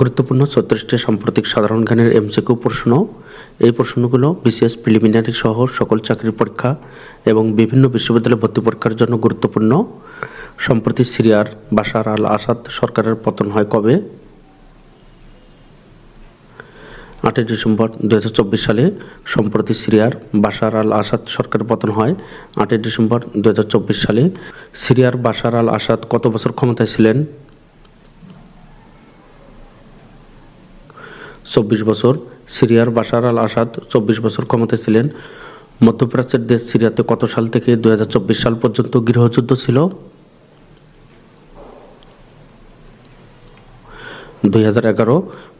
গুরুত্বপূর্ণ ছত্রিশটি সাম্প্রতিক সাধারণ জ্ঞানের এমসিকিউ প্রশ্ন। এই প্রশ্নগুলো বিসিএস প্রিলিমিনারি সহ সকল চাকরির পরীক্ষা এবং বিভিন্ন বিশ্ববিদ্যালয় ভর্তি পরীক্ষার জন্য গুরুত্বপূর্ণ। সম্প্রতি সিরিয়ার বাশার আল আসাদ সরকারের পতন হয় কবে? আটই ডিসেম্বর দু হাজার চব্বিশ সালে সম্প্রতি সিরিয়ার বাশার আল আসাদ সরকারের পতন হয়। আটই ডিসেম্বর দু হাজার চব্বিশ সালে সিরিয়ার বাশার আল আসাদ কত বছর ক্ষমতায় ছিলেন? চব্বিশ বছর, সিরিয়ার বাশার আল আসাদ চব্বিশ বছর ক্ষমতায় ছিলেন। মধ্যপ্রাচ্যের দেশ সিরিয়াতে কত সাল থেকে দুই হাজার চব্বিশ সাল পর্যন্ত গৃহযুদ্ধ ছিল? দুই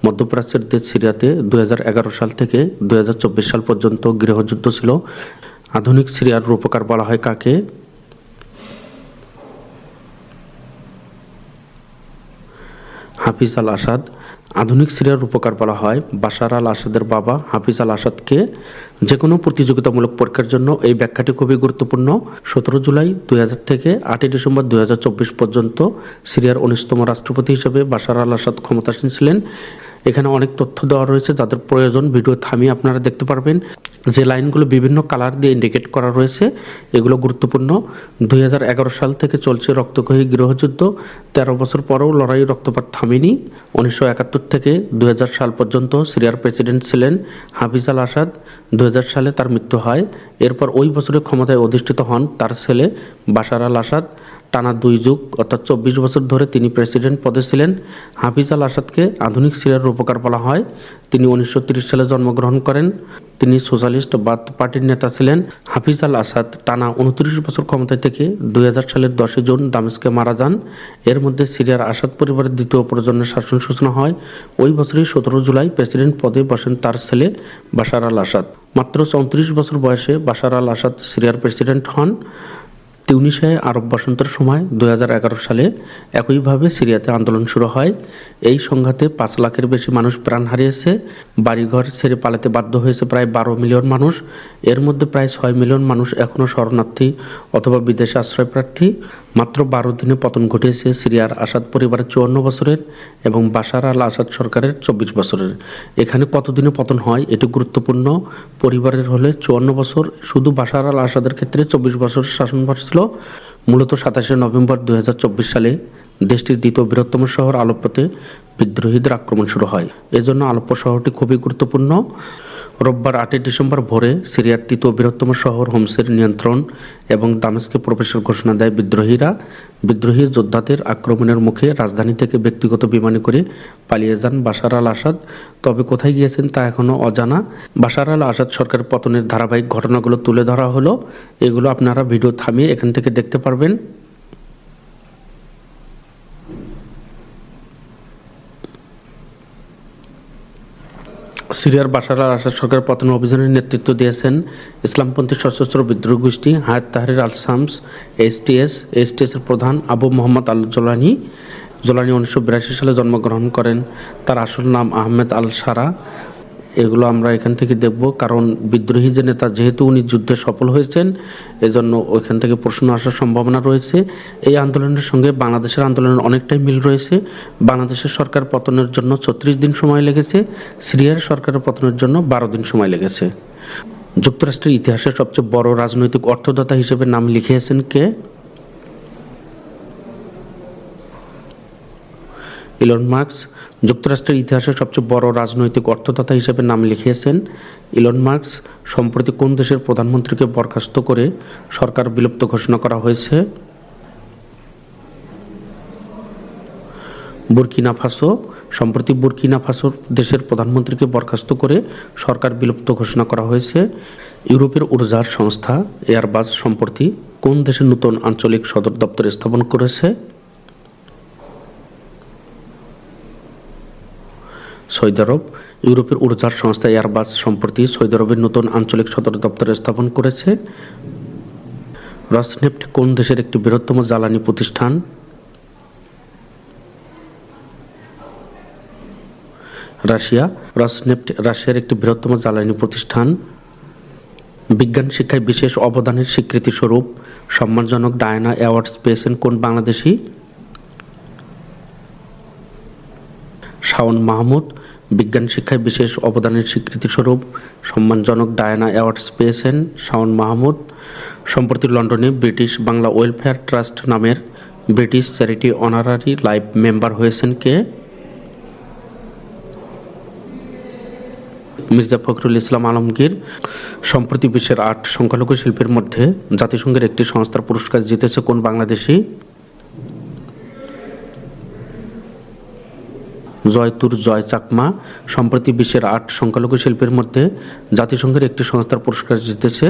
মধ্যপ্রাচ্যের দেশ সিরিয়াতে দুই সাল থেকে দুই সাল পর্যন্ত গৃহযুদ্ধ ছিল। আধুনিক সিরিয়ার রূপকার বলা হয় কাকে? হাফিজ আল আসাদ আধুনিক সিরিয়ার উপকার বলা হয়। বাশার আল আসাদের বাবা হাফিজ আল আসাদকে যে কোনো প্রতিযোগিতামূলক পরীক্ষার জন্য এই ব্যাখ্যাটি খুবই গুরুত্বপূর্ণ। সতেরো জুলাই দুই হাজার থেকে আটই ডিসেম্বর দুই হাজার চব্বিশ পর্যন্ত সিরিয়ার উনিশতম রাষ্ট্রপতি হিসেবে বাশার আল আসাদ ক্ষমতাসীন ছিলেন। এখানে অনেক তথ্য দেওয়া রয়েছে, যাদের প্রয়োজন। ভিডিও থামিয়ে আপনারা দেখতে পারবেন যে লাইনগুলো বিভিন্ন কালার দিয়ে ইন্ডিকেট করা রয়েছে। এগুলো গুরুত্বপূর্ণ। দুই হাজার এগারো সাল থেকে চলছে রক্তক্ষয়ী গৃহযুদ্ধ। তেরো বছর পরেও লড়াই রক্তপাত থামেনি। উনিশশো একাত্তর থেকে দুই হাজার সাল পর্যন্ত সিরিয়ার প্রেসিডেন্ট ছিলেন হাফিজ আল আসাদ। দুই হাজার সালে তার মৃত্যু হয়। এরপর ওই বছরে ক্ষমতায় অধিষ্ঠিত হন তার ছেলে বাশার আল আসাদ। টানা দুই যুগ, অর্থাৎ চব্বিশ বছর ধরে তিনি প্রেসিডেন্ট পদে ছিলেন। হাফিজ আল আসাদকে আধুনিক সিরিয়ার রূপকার বলা হয়। তিনি উনিশশো তিরিশ সালে জন্মগ্রহণ করেন। তিনি সোশ্যালিস্ট বাদ পার্টির নেতা ছিলেন। হাফিজ আল আসাদ টানা উনত্রিশ বছর ক্ষমতায় থেকে দু হাজার সালের দশই জুন দামেস্কে মারা যান। এর মধ্যে সিরিয়ার আসাদ পরিবারের দ্বিতীয় প্রজন্মের শাসন সূচনা হয়। ওই বছরই সতেরো জুলাই প্রেসিডেন্ট পদে বসেন তার ছেলে বাশার আল আসাদ। মাত্র চৌত্রিশ বছর বয়সে বাশার আল আসাদ সিরিয়ার প্রেসিডেন্ট হন। তিউনিশিয়ায় আরব বসন্তের সময় দু হাজার এগারো সালে একইভাবে সিরিয়াতে আন্দোলন শুরু হয়। এই সংঘাতে পাঁচ লাখের বেশি মানুষ প্রাণ হারিয়েছে। বাড়িঘর ছেড়ে পালাতে বাধ্য হয়েছে প্রায় বারো মিলিয়ন মানুষ। এর মধ্যে প্রায় ছয় মিলিয়ন মানুষ এখনও শরণার্থী অথবা বিদেশে আশ্রয় প্রার্থী। মাত্র বারো দিনে পতন ঘটিয়েছে সিরিয়ার আসাদ পরিবারের চুয়ান্ন বছরের এবং বাশার আল আসাদ সরকারের চব্বিশ বছরের। এখানে কতদিনে পতন হয় এটি গুরুত্বপূর্ণ। পরিবারের হলে চুয়ান্ন বছর, শুধু বাশার আল আসাদের ক্ষেত্রে চব্বিশ বছর শাসনভার ছিল মূলত সাতাশে নভেম্বর দুই হাজার চব্বিশ সালে দেশটির দ্বিতীয় বৃহত্তম শহর আলোপ্পতে বিদ্রোহীদের আক্রমণ শুরু হয়। এজন্য আলোপ্প শহরটি খুবই গুরুত্বপূর্ণ। রোববার আটই ডিসেম্বর ভোরে সিরিয়ার তৃতীয় বৃহত্তম শহর হোমসের নিয়ন্ত্রণ এবং দামেস্কে প্রবেশের ঘোষণা দেয় বিদ্রোহীরা। বিদ্রোহী যোদ্ধাদের আক্রমণের মুখে রাজধানী থেকে ব্যক্তিগত বিমানে করে পালিয়ে যান বাশার আল আসাদ। তবে কোথায় গিয়েছেন তা এখনও অজানা। বাশার আল আসাদ সরকার পতনের ধারাবাহিক ঘটনাগুলো তুলে ধরা হলো। এগুলো আপনারা ভিডিও থামিয়ে এখান থেকে দেখতে পারবেন। সিরিয়ার বাশার আল আসাদ সরকার পতন অভিযানের নেতৃত্ব দিয়েছেন ইসলামপন্থী সশস্ত্র বিদ্রোহ গোষ্ঠী হায়াত তাহরির আল শামস এসটিএস এর প্রধান Abu Mohammad al Jolani. Jolani উনিশশো বিরাশি সালে জন্মগ্রহণ করেন। তার আসল নাম আহমেদ আল সারা। এগুলো আমরা এখান থেকে দেখব। কারণ বিদ্রোহী যে নেতা, যেহেতু উনি যুদ্ধে সফল হয়েছেন, এজন্য ওইখান থেকে প্রশ্ন আসার সম্ভাবনা রয়েছে। এই আন্দোলনের সঙ্গে বাংলাদেশের আন্দোলনের অনেকটাই মিল রয়েছে। বাংলাদেশের সরকার পতনের জন্য ছত্রিশ দিন সময় লেগেছে। সিরিয়ার সরকারের পতনের জন্য বারো দিন সময় লেগেছে। যুক্তরাষ্ট্রের ইতিহাসের সবচেয়ে বড় রাজনৈতিক অর্থদাতা হিসেবে নাম লিখিয়েছেন কে? ইলন মার্কস, যুক্তরাষ্ট্রের ইতিহাসে সবচেয়ে বড় রাজনৈতিক অর্থদাতা হিসেবে নাম লিখিয়েছেন। ইলন মার্কস, সম্প্রতি কোন দেশের প্রধানমন্ত্রীকে বরখাস্ত করে সরকার বিলুপ্ত ঘোষণা করা হয়েছে? বুরকিনা ফাসো, সম্প্রতি বুরকিনা ফাসোর দেশের প্রধানমন্ত্রীকে বরখাস্ত করে সরকার বিলুপ্ত ঘোষণা করা হয়েছে। ইউরোপের ঊর্জার সংস্থা এয়ারবাস, সম্প্রতি কোন দেশের নতুন আঞ্চলিক সদর দপ্তর স্থাপন করেছে? সৌদি আরব ইউরোপের ঊর্জার সংস্থা এয়ারবাস সম্প্রতি সৌদি আরবের নতুন আঞ্চলিক সদর দপ্তর স্থাপন করেছে। রসনেফট কোন দেশের একটি বৃহত্তম জ্বালানি প্রতিষ্ঠান? রাশিয়া রসনেফট রাশিয়ার একটি বৃহত্তম জ্বালানি প্রতিষ্ঠান। বিজ্ঞান শিক্ষায় বিশেষ অবদানের স্বীকৃতি স্বরূপ সম্মানজনক ডায়না অ্যাওয়ার্ডস পেয়েছেন কোন বাংলাদেশি? শাওন মাহমুদ বিজ্ঞান শিক্ষায় বিশেষ অবদানের স্বীকৃতিস্বরূপ সম্মানজনক ডায়ানা অ্যাওয়ার্ডস পেয়েছেন শাওন মাহমুদ। সম্প্রতি লন্ডনে ব্রিটিশ বাংলা ওয়েলফেয়ার ট্রাস্ট নামের British charity honorary life member হয়েছেন কে? মির্জা ফখরুল ইসলাম আলমগীর। সম্প্রতি বিশ্বের আট সংখ্যালঘু শিল্পীর মধ্যে জাতিসংঘের একটি সংস্থার পুরস্কার জিতেছে কোন বাংলাদেশি? জয়তুর জয় চাকমা সম্প্রতি বিশ্বের আট সংখ্যালঘু শিল্পীর মধ্যে জাতিসংঘের একটি সংস্থার পুরস্কার জিতেছে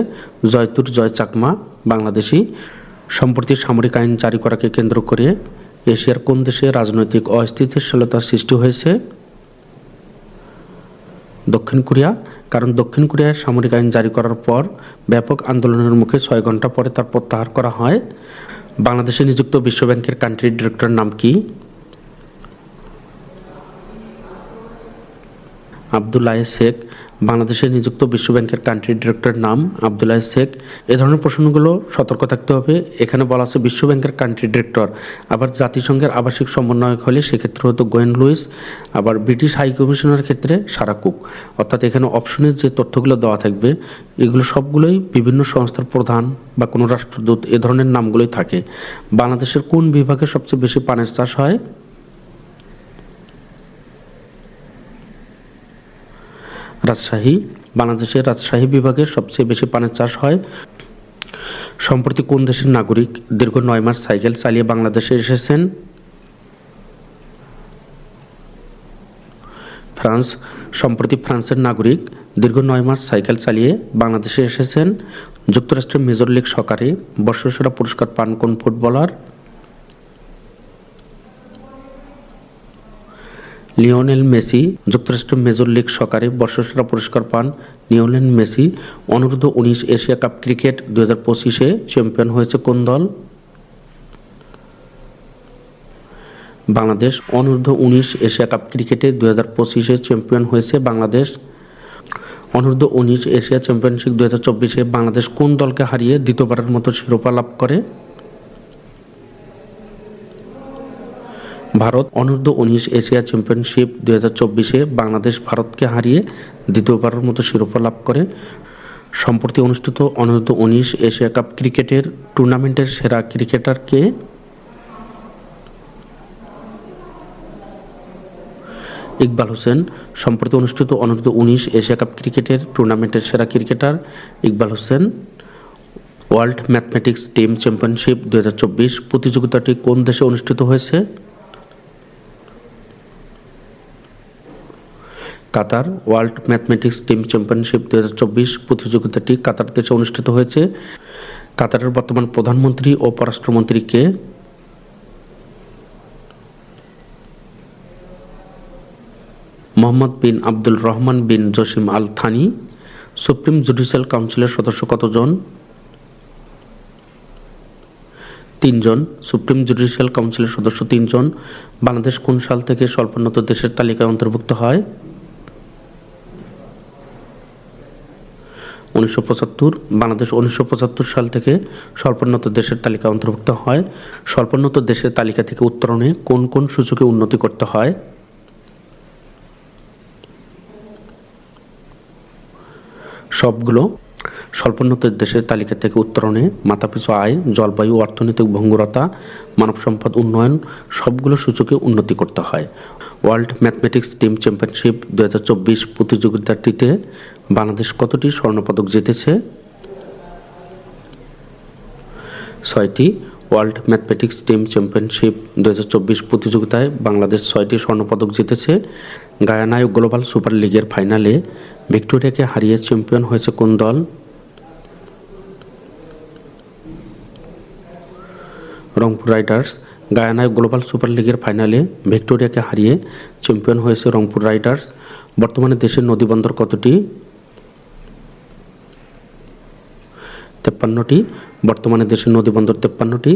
জয়তুর জয় চাকমা, বাংলাদেশি। সম্প্রতি সামরিক আইন জারি করাকে কেন্দ্র করে এশিয়ার কোন দেশে রাজনৈতিক অস্থিতিশীলতার সৃষ্টি হয়েছে? দক্ষিণ কোরিয়া, কারণ দক্ষিণ কোরিয়ায় সামরিক আইন জারি করার পর ব্যাপক আন্দোলনের মুখে ছয় ঘণ্টা পরে তার প্রত্যাহার করা হয়। বাংলাদেশে নিযুক্ত বিশ্বব্যাংকের কান্ট্রি ডিরেক্টর নাম কি? আবদুল্লাহ শেখ বাংলাদেশে নিযুক্ত বিশ্বব্যাংকের কান্ট্রি ডিরেক্টরের নাম আবদুল্লাহ শেখ। এ ধরনের প্রশ্নগুলো সতর্ক থাকতে হবে। এখানে বলা আছে বিশ্বব্যাংকের কান্ট্রি ডিরেক্টর আবার জাতিসংঘের আবাসিক সমন্বয়ক হলে সেক্ষেত্রে হতো গোয়েন লুইস, আবার ব্রিটিশ হাই কমিশনের ক্ষেত্রে সারা কুক। অর্থাৎ এখানে অপশনের যে তথ্যগুলো দেওয়া থাকবে, এগুলো সবগুলোই বিভিন্ন সংস্থার প্রধান বা কোনো রাষ্ট্রদূত এ ধরনের নামগুলোই থাকে। বাংলাদেশের কোন বিভাগে সবচেয়ে বেশি পানের চাষ হয়? রাজশাহী, বাংলাদেশের রাজশাহী বিভাগে সবচেয়ে বেশি পানের চাষ হয়। সম্প্রতি কোন দেশের নাগরিক দীর্ঘ নয় মাস সাইকেল চালিয়ে বাংলাদেশে এসেছেন? ফ্রান্স। সম্প্রতি ফ্রান্সের নাগরিক দীর্ঘ নয় মাস সাইকেল চালিয়ে বাংলাদেশে এসেছেন। যুক্তরাষ্ট্রের মেজর লীগ সকারে বর্ষসেরা পুরস্কার পান কোন ফুটবলার? লিওনেল মেসি যুক্তরাষ্ট্রের মেজর লীগ সকারে বর্ষসেরা পুরস্কার পান লিওনেল মেসি। অনূর্ধ্ব উনিশ এশিয়া কাপ ক্রিকেট দু হাজার পঁচিশে চ্যাম্পিয়ন হয়েছে কোন দল? বাংলাদেশ। অনূর্ধ্ব উনিশ এশিয়া কাপ ক্রিকেটে দু হাজার পঁচিশে চ্যাম্পিয়ন হয়েছে বাংলাদেশ। অনূর্ধ্ব উনিশ এশিয়া চ্যাম্পিয়নশিপ দু হাজার চব্বিশে বাংলাদেশ কোন দলকে হারিয়ে দ্বিতীয়বারের মতো শিরোপা লাভ করে? ভারত অনূর্ধ্ব উনিশ এশিয়া চ্যাম্পিয়নশিপ দু হাজার চব্বিশে বাংলাদেশ ভারতকে হারিয়ে দ্বিতীয়বারের মতো শিরোপা লাভ করে। সম্প্রতি অনুষ্ঠিত অনূর্ধ্ব উনিশ এশিয়া কাপ ক্রিকেটের টুর্নামেন্টের সেরা ক্রিকেটারকে ইকবাল হোসেন, সম্প্রতি অনুষ্ঠিত অনূর্ধ্ব উনিশ এশিয়া কাপ ক্রিকেটের টুর্নামেন্টের সেরা cricketer Iqbal Hossain, world mathematics team championship দুই হাজার চব্বিশ প্রতিযোগিতাটি কোন দেশে অনুষ্ঠিত হয়েছে? Qatar world mathematics team championship দু হাজার চব্বিশ প্রতিযোগিতাটি কাতার দেশে অনুষ্ঠিত হয়েছে। কাতারের বর্তমান প্রধানমন্ত্রী ও পররাষ্ট্রমন্ত্রী কে? Mohammed bin Abdul Rahman bin Jassim Al Thani supreme judicial কাউন্সিলের সদস্য কতজন? তিনজন। সুপ্রিম জুডিশিয়াল কাউন্সিলের সদস্য তিনজন। বাংলাদেশ কোন সাল থেকে স্বল্পোন্নত দেশের তালিকায় অন্তর্ভুক্ত হয়? উনিশশো পঁচাত্তর, বাংলাদেশ উনিশশো পঁচাত্তর সাল থেকে স্বল্পোন্নত দেশের তালিকা অন্তর্ভুক্ত হয়। স্বল্পোন্নত দেশের তালিকা থেকে উত্তরণে কোন কোন সূচকে উন্নতি করতে হয়? সবগুলো স্বল্পোন্নত দেশের তালিকা থেকে উত্তরণে মাথাপিছু আয়, জলবায়ু, অর্থনৈতিক ভঙ্গুরতা মানব সম্পদ উন্নয়ন সবগুলো সূচকে উন্নতি করতে হয়। ওয়ার্ল্ড ম্যাথমেটিক্স টিম চ্যাম্পিয়নশিপ দু প্রতিযোগিতাটিতে বাংলাদেশ কতটি স্বর্ণপদক জিতেছে? ছয়টি। ওয়ার্ল্ড ম্যাথমেটিক্স টিম চ্যাম্পিয়নশিপ দুহাজার চব্বিশ প্রতিযোগিতায় বাংলাদেশ ছয়টি স্বর্ণপদক জিতেছে। গায়ানায় গ্লোবাল সুপার লিগের ফাইনালে ভিক্টোরিয়াকে হারিয়ে চ্যাম্পিয়ন হয়েছে কোন দল? রংপুর রাইডার্স, গায়ানায় গ্লোবাল সুপার লিগের ফাইনালে ভিক্টোরিয়াকে হারিয়ে চ্যাম্পিয়ন হয়েছে রংপুর রাইডার্স। বর্তমানে দেশের নদীবন্দর কতটি? তেপ্পান্নটি। বর্তমানে দেশের নদীবন্দর তেপ্পান্নটি।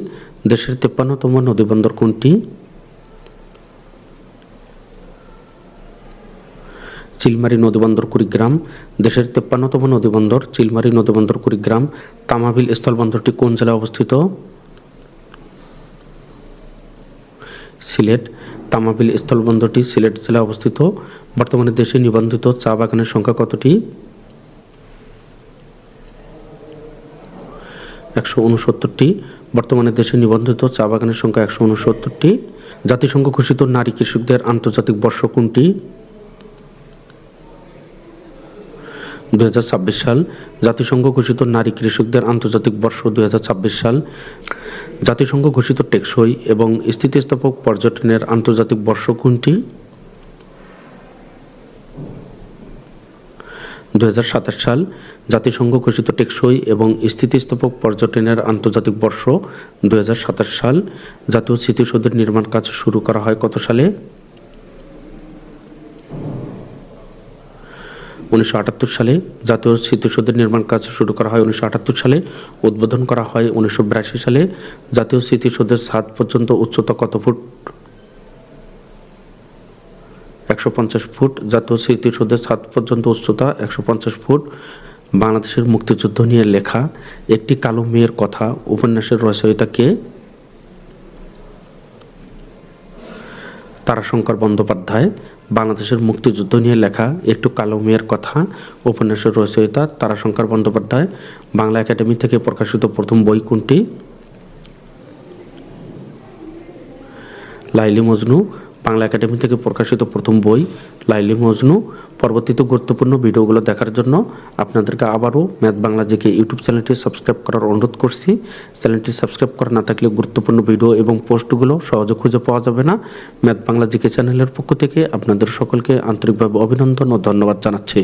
দেশের তেপ্পান্নতম নদীবন্দর কোনটি? চিলমারি নদীবন্দর কুড়িগ্রাম। দেশের তেপ্পান্নতম নদীবন্দর, চিলমারি নদীবন্দর কুড়িগ্রাম। তামাবিল স্থলবন্দরটি কোন জেলায় অবস্থিত? সিলেট, তামাবিল স্থলবন্দরটি সিলেট জেলায় অবস্থিত। বর্তমানে দেশে নিবন্ধিত চা বাগানের সংখ্যা কতটি? একশো উনসত্তরটি। বর্তমানে দেশে নিবন্ধিত চা বাগানের সংখ্যা একশো উনসত্তরটি। জাতিসংঘ ঘোষিত নারী কৃষকদের আন্তর্জাতিক বর্ষ কোনটি? দুই সাল, জাতিসংঘ ঘোষিত নারী কৃষকদের আন্তর্জাতিক বর্ষ দুই সাল, জাতিসংঘ ঘোষিত টেকসই এবং স্থিতিস্থাপক পর্যটনের আন্তর্জাতিক বর্ষ কোনটি? দুই সাল, জাতিসংঘ ঘোষিত টেকসই এবং স্থিতিস্থাপক পর্যটনের আন্তর্জাতিক বর্ষ দুই হাজার সাতাশ সাল, জাতীয় স্মৃতিসৌধের নির্মাণ কাজ শুরু করা হয় কত সালে? উনিশশো আটাত্তর সালে জাতীয় স্মৃতিসৌধের নির্মাণ কাজ শুরু করা হয়। উনিশশো আটাত্তর সালে উদ্বোধন করা হয়। উনিশশো বিরাশি সালে জাতীয় স্মৃতিসৌধের ছাদ পর্যন্ত উচ্চতা কত ফুট? একশো পঞ্চাশ ফুট। জাতীয় স্মৃতিসৌধের ছাদ পর্যন্ত উচ্চতা একশো পঞ্চাশ ফুট। বাংলাদেশের মুক্তিযুদ্ধ নিয়ে লেখা একটি কালো মেয়ের কথা উপন্যাসের রচয়িতা কে তারাশঙ্কর বন্দ্যোপাধ্যায়, বাংলাদেশের মুক্তিযুদ্ধ নিয়ে লেখা একটু কালো মেয়ের কথা, উপন্যাসের রচয়িতা তারাশঙ্কর বন্দ্যোপাধ্যায়, বাংলা একাডেমি থেকে প্রকাশিত প্রথম বই কোনটি? লাইলি মজনু বাংলা একাডেমি থেকে প্রকাশিত প্রথম বই, লাইলি মজনু। পরবর্তীতে গুরুত্বপূর্ণ ভিডিওগুলো দেখার জন্য আপনাদেরকে আবারও ম্যাথ বাংলা জেকে ইউটিউব চ্যানেলটি সাবস্ক্রাইব করার অনুরোধ করছি। চ্যানেলটি সাবস্ক্রাইব করা না থাকলে গুরুত্বপূর্ণ ভিডিও এবং পোস্টগুলো সহজে খুঁজে পাওয়া যাবে না। ম্যাথ বাংলা জেকে চ্যানেলের পক্ষ থেকে আপনাদের সকলকে আন্তরিকভাবে অভিনন্দন ও ধন্যবাদ জানাচ্ছি।